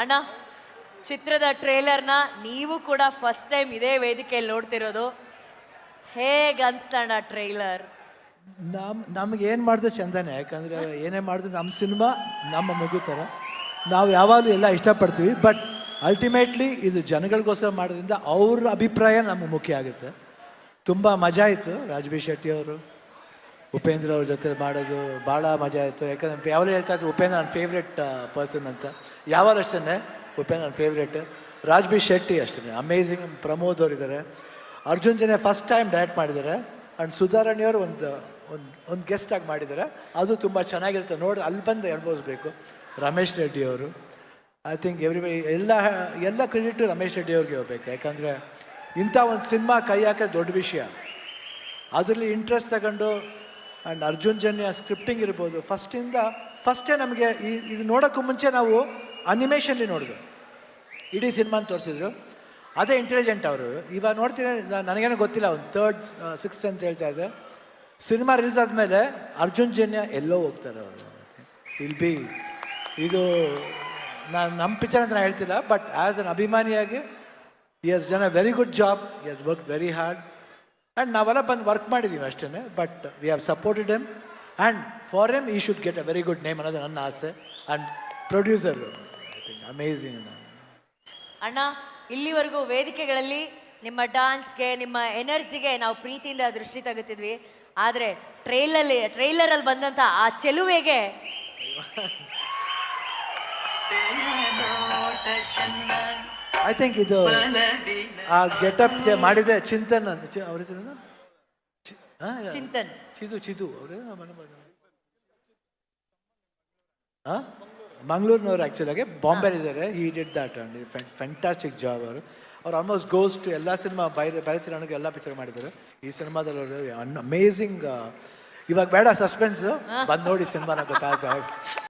ಅಣ್ಣ, ಚಿತ್ರದ ಟ್ರೇಲರ್ನ ನೀವು ಕೂಡ ಫಸ್ಟ್ ಟೈಮ್ ಇದೇ ವೇದಿಕೆಯಲ್ಲಿ ನೋಡ್ತಿರೋದು. ಹೇಗೆ ಅನ್ಸ್ತಣ್ಣ ಟ್ರೈಲರ್? ನಮ್, ನಮ್ಗೆ ಏನು ಮಾಡಿದ್ರು ಚಂದನೆ, ಯಾಕಂದರೆ ಏನೇ ಮಾಡಿದ್ರು ನಮ್ಮ ಸಿನಿಮಾ, ನಮ್ಮ ಮಗು ಥರ ನಾವು ಯಾವಾಗಲೂ ಎಲ್ಲ ಇಷ್ಟಪಡ್ತೀವಿ ಬಟ್ ಅಲ್ಟಿಮೇಟ್ಲಿ ಇದು ಜನಗಳಿಗೋಸ್ಕರ ಮಾಡೋದ್ರಿಂದ ಅವ್ರ ಅಭಿಪ್ರಾಯ ನಮ್ಗೆ ಮುಖ್ಯ ಆಗುತ್ತೆ. ತುಂಬ ಮಜಾ ಆಯಿತು ರಾಜ್ಬಿ ಶೆಟ್ಟಿ ಅವರು. ಉಪೇಂದ್ರ ಅವ್ರ ಜೊತೆ ಮಾಡೋದು ಭಾಳ ಮಜಾ ಆಯಿತು. ಯಾಕಂದ್ರೆ ಯಾವಾಗಲೂ ಹೇಳ್ತಾ ಇದ್ರು, ಉಪೇಂದ್ರ ನನ್ನ ಫೇವ್ರೆಟ್ ಪರ್ಸನ್ ಅಂತ. ಯಾವಾಗ ಅಷ್ಟೇ ಉಪೇಂದ್ರ ನನ್ನ ಫೇವ್ರೆಟ್ ರಾಜ್ಬಿ ಶೆಟ್ಟಿ ಅಷ್ಟೇ ಅಮೇಝಿಂಗ್ ಪ್ರಮೋದ್ ಅವ್ರು ಇದ್ದಾರೆ ಅರ್ಜುನ್ ಜನ ಫಸ್ಟ್ ಟೈಮ್ ಡೈರೆಕ್ಟ್ ಮಾಡಿದ್ದಾರೆ. ಆ್ಯಂಡ್ ಸುಧಾರಾಣಿಯವರು ಒಂದು ಒಂದು ಒಂದು ಆಗಿ ಮಾಡಿದ್ದಾರೆ. ಅದು ತುಂಬ ಚೆನ್ನಾಗಿರುತ್ತೆ. ನೋಡಿ, ಅಲ್ಲಿ ಬಂದು ಅನುಭವಿಸ್ಬೇಕು ರಮೇಶ್ ರೆಡ್ಡಿ ಅವರು. ಐ ಥಿಂಕ್ ಎವ್ರಿಬಡಿ ಎಲ್ಲ ಎಲ್ಲ ಕ್ರೆಡಿಟ್ ರಮೇಶ್ ರೆಡ್ಡಿ ಅವ್ರಿಗೆ ಹೋಗ್ಬೇಕು. ಯಾಕಂದರೆ ಇಂಥ ಒಂದು ಸಿನಿಮಾ ಕೈ ಹಾಕೋದು ದೊಡ್ಡ ವಿಷಯ. ಅದರಲ್ಲಿ ಇಂಟ್ರೆಸ್ಟ್ ತಗೊಂಡು ಆ್ಯಂಡ್ ಅರ್ಜುನ್ ಜನ್ಯ ಸ್ಕ್ರಿಪ್ಟಿಂಗ್ ಇರ್ಬೋದು. ಫಸ್ಟಿಂದ ಫಸ್ಟೇ ನಮಗೆ ಈ, ಇದು ನೋಡೋಕ್ಕೂ ಮುಂಚೆ ನಾವು ಅನಿಮೇಷನ್ಲಿ ನೋಡಿದ್ರು ಇಡೀ ಸಿನಿಮಾನ ತೋರಿಸಿದ್ರು. ಅದೇ ಇಂಟೆಲಿಜೆಂಟ್ ಅವರು. ಇವಾಗ ನೋಡ್ತೀನಿ ನನಗೇನೂ ಗೊತ್ತಿಲ್ಲ, ಒಂದು ತರ್ಡ್ ಸಿಕ್ಸ್ ಅಂತ ಹೇಳ್ತಾ ಇದ್ದೆ ಸಿನಿಮಾ ರಿಲೀಸ್ ಆದಮೇಲೆ ಅರ್ಜುನ್ ಜನ್ಯ ಎಲ್ಲೋ ಹೋಗ್ತಾರೆ ಅವರು. ವಿಲ್ ಬಿ ಇದು ನಾನು ನಮ್ಮ ಪಿಕ್ಚರ್ ಅಂತ ನಾನು ಹೇಳ್ತಿಲ್ಲ but as an ಅಭಿಮಾನಿಯಾಗಿ he has done a very good job he has work very hard and ನಾವೆಲ್ಲ ಬಂದು ವರ್ಕ್ ಮಾಡಿದ್ದೀವಿ ಅಷ್ಟೇ but we have supported M and for M he should get a very good name ಅನ್ನೋದು ನನ್ನ ಆಸೆ and producer I think amazing ಅಣ್ಣ ಇಲ್ಲಿವರೆಗೂ ವೇದಿಕೆಗಳಲ್ಲಿ ನಿಮ್ಮ ಡಾನ್ಸ್ಗೆ ನಿಮ್ಮ ಎನರ್ಜಿಗೆ ನಾವು ಪ್ರೀತಿಯಿಂದ ದೃಷ್ಟಿ ತಗುತ್ತಿದ್ವಿ ಆದರೆ ಟ್ರೈಲಲ್ಲಿ ಟ್ರೈಲರಲ್ಲಿ ಬಂದಂಥ ಆ ಚೆಲುವೆಗೆ ಐ ಥಿಂಕ್ ಇದು ಆ ಗೆಟಪ್ ಮಾಡಿದೆ ಚಿಂತನ್ ಅಂತ. ಅವ್ರ ಹೆಸರು ಚಿಂತನ್. ಚಿದು ಚಿದು. ಅವರು ಹಾಂ? ಮಂಗಳೂರಿನವ್ರು ಬಾಂಬೆ ಇದ್ದಾರೆ he did that and fantastic job ಅವರು. ಅವ್ರು ಆಲ್ಮೋಸ್ಟ್ ಗೋಸ್ಟ್ ಎಲ್ಲ ಸಿನಿಮಾ ಬೈರೆ ಬೈರೆ ನನಗೆ ಎಲ್ಲ ಪಿಕ್ಚರ್ ಮಾಡಿದ್ದಾರೆ. ಈ ಸಿನಿಮಾದಲ್ಲಿ ಅವರು ಅಮೇಝಿಂಗ್ ಇವಾಗ ಬೇಡ ಸಸ್ಪೆನ್ಸ್ ಬಂದು ನೋಡಿ ಸಿನಿಮಾನ ಗೊತ್ತಾಗ್ತಾ